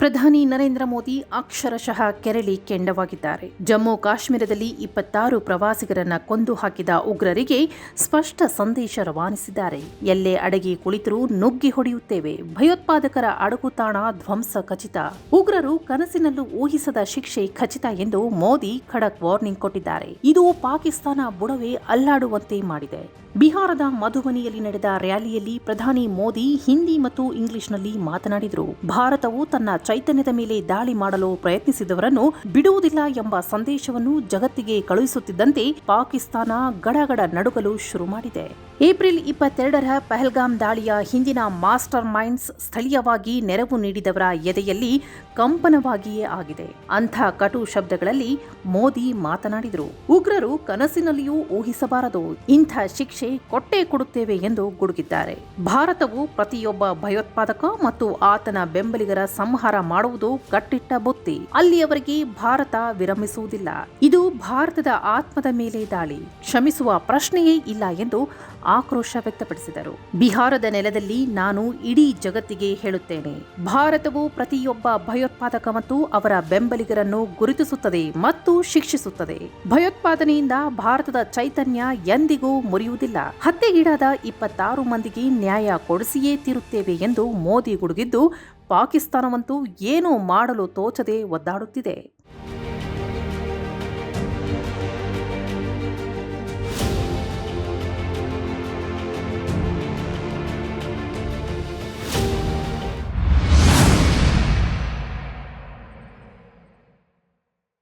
ಪ್ರಧಾನಿ ನರೇಂದ್ರ ಮೋದಿ ಅಕ್ಷರಶಃ ಕೆರಳಿ ಕೆಂಡವಾಗಿದ್ದಾರೆ. ಜಮ್ಮು ಕಾಶ್ಮೀರದಲ್ಲಿ ಇಪ್ಪತ್ತಾರು ಪ್ರವಾಸಿಗರನ್ನ ಕೊಂದು ಹಾಕಿದ ಉಗ್ರರಿಗೆ ಸ್ಪಷ್ಟ ಸಂದೇಶ ರವಾನಿಸಿದ್ದಾರೆ. ಎಲ್ಲೇ ಅಡಗಿ ಕುಳಿತರೂ ನುಗ್ಗಿ ಹೊಡೆಯುತ್ತೇವೆ. ಭಯೋತ್ಪಾದಕರ ಅಡಗುತಾಣ ಧ್ವಂಸ ಖಚಿತ. ಉಗ್ರರು ಕನಸಿನಲ್ಲೂ ಊಹಿಸದ ಶಿಕ್ಷೆ ಖಚಿತ ಎಂದು ಮೋದಿ ಖಡಕ್ ವಾರ್ನಿಂಗ್ ಕೊಟ್ಟಿದ್ದಾರೆ. ಇದು ಪಾಕಿಸ್ತಾನ ಬುಡವೆ ಅಲ್ಲಾಡುವಂತೆ ಮಾಡಿದೆ. ಬಿಹಾರದ ಮಧುಬನಿಯಲ್ಲಿ ನಡೆದ ರ್ಯಾಲಿಯಲ್ಲಿ ಪ್ರಧಾನಿ ಮೋದಿ ಹಿಂದಿ ಮತ್ತು ಇಂಗ್ಲಿಷ್ನಲ್ಲಿ ಮಾತನಾಡಿದರು. ಭಾರತವು ತನ್ನ ಚೈತನ್ಯದ ಮೇಲೆ ದಾಳಿ ಮಾಡಲು ಪ್ರಯತ್ನಿಸಿದವರನ್ನು ಬಿಡುವುದಿಲ್ಲ ಎಂಬ ಸಂದೇಶವನ್ನು ಜಗತ್ತಿಗೆ ಕಳುಹಿಸುತ್ತಿದ್ದಂತೆ ಪಾಕಿಸ್ತಾನ ಗಡಗಡ ನಡುಗಲು ಶುರು ಮಾಡಿದೆ. ಏಪ್ರಿಲ್ ಇಪ್ಪತ್ತೆರಡರ ಪಹಲ್ಗಾಮ್ ದಾಳಿಯ ಹಿಂದಿನ ಮಾಸ್ಟರ್ ಮೈಂಡ್ಸ್ ಸ್ಥಳೀಯವಾಗಿ ನೆರವು ನೀಡಿದವರ ಎದೆಯಲ್ಲಿ ಕಂಪನವಾಗಿಯೇ ಆಗಿದೆ. ಅಂಥ ಕಟು ಶಬ್ದಗಳಲ್ಲಿ ಮೋದಿ ಮಾತನಾಡಿದರು. ಉಗ್ರರು ಕನಸಿನಲ್ಲಿಯೂ ಊಹಿಸಬಾರದು. ಇಂಥ ಶಿಕ್ಷೆ ಕೊಟ್ಟೆ ಕೊಡುತ್ತೇವೆ ಎಂದು ಗುಡುಗಿದ್ದಾರೆ. ಭಾರತವು ಪ್ರತಿಯೊಬ್ಬ ಭಯೋತ್ಪಾದಕ ಮತ್ತು ಆತನ ಬೆಂಬಲಿಗರ ಸಂಹಾರ ಮಾಡುವುದು ಕಟ್ಟಿಟ್ಟ ಬುತ್ತಿ. ಅಲ್ಲಿಯವರೆಗೆ ಭಾರತ ವಿರಮಿಸುವುದಿಲ್ಲ. ಇದು ಭಾರತದ ಆತ್ಮದ ಮೇಲೆ ದಾಳಿ. ಕ್ಷಮಿಸುವ ಪ್ರಶ್ನೆಯೇ ಇಲ್ಲ ಎಂದು ಆಕ್ರೋಶ ವ್ಯಕ್ತಪಡಿಸಿದರು. ಬಿಹಾರದ ನೆಲದಲ್ಲಿ ನಾನು ಇಡೀ ಜಗತ್ತಿಗೆ ಹೇಳುತ್ತೇನೆ, ಭಾರತವು ಪ್ರತಿಯೊಬ್ಬ ಭಯೋತ್ಪಾದಕ ಮತ್ತು ಅವರ ಬೆಂಬಲಿಗರನ್ನು ಗುರುತಿಸುತ್ತದೆ ಮತ್ತು ಶಿಕ್ಷಿಸುತ್ತದೆ. ಭಯೋತ್ಪಾದನೆಯಿಂದ ಭಾರತದ ಚೈತನ್ಯ ಎಂದಿಗೂ ಮುರಿಯುವುದಿಲ್ಲ. ಹತ್ಯೆಗೀಡಾದ ಇಪ್ಪತ್ತಾರು ಮಂದಿಗೆ ನ್ಯಾಯ ಕೊಡಿಸಿಯೇ ತೀರುತ್ತೇವೆ ಎಂದು ಮೋದಿ ಗುಡುಗಿದ್ದು, ಪಾಕಿಸ್ತಾನವಂತೂ ಏನೂ ಮಾಡಲು ತೋಚದೆ ಒದ್ದಾಡುತ್ತಿದೆ.